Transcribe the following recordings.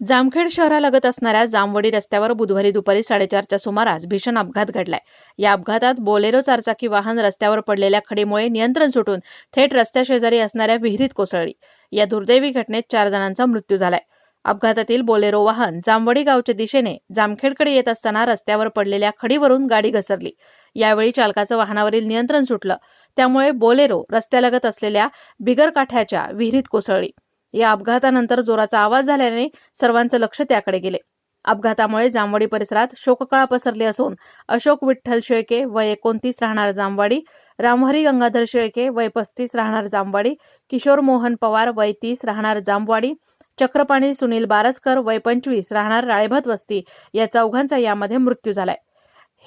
जामखेड शहरालगत असणाऱ्या जामवडी रस्त्यावर बुधवारी दुपारी साडेचारच्या सुमारास भीषण अपघात घडलाय. या अपघातात बोलेरो चारचाकी वाहन रस्त्यावर पडलेल्या खडीमुळे नियंत्रण सुटून थेट रस्त्याशेजारी असणाऱ्या विहिरीत कोसळली. या दुर्दैवी घटनेत चार जणांचा मृत्यू झालाय. अपघातातील बोलेरो वाहन जामवडी गावच्या दिशेने जामखेडकडे येत असताना रस्त्यावर पडलेल्या खडीवरून गाडी घसरली. यावेळी चालकाचं वाहनावरील नियंत्रण सुटलं. त्यामुळे बोलेरो रस्त्यालगत असलेल्या बिगरकाठ्याच्या विहिरीत कोसळली. या अपघातानंतर जोराचा आवाज झाल्याने सर्वांचं लक्ष त्याकडे गेले. अपघातामुळे जामवाडी परिसरात शोककळा पसरली असून अशोक विठ्ठल शेळके वय एकोणतीस राहणार जामवाडी रामहरी गंगाधर शेळके वय पस्तीस राहणार जामवाडी किशोर मोहन पवार वय तीस राहणार जामवाडी चक्रपाणी सुनील बारसकर वय पंचवीस राहणार राळेभत वस्ती या चौघांचा यामध्ये मृत्यू झालाय.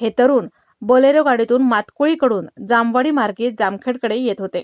हे तरुण बोलेरो गाडीतून मातकुळीकडून जामवाडी मार्गे जामखेडकडे येत होते.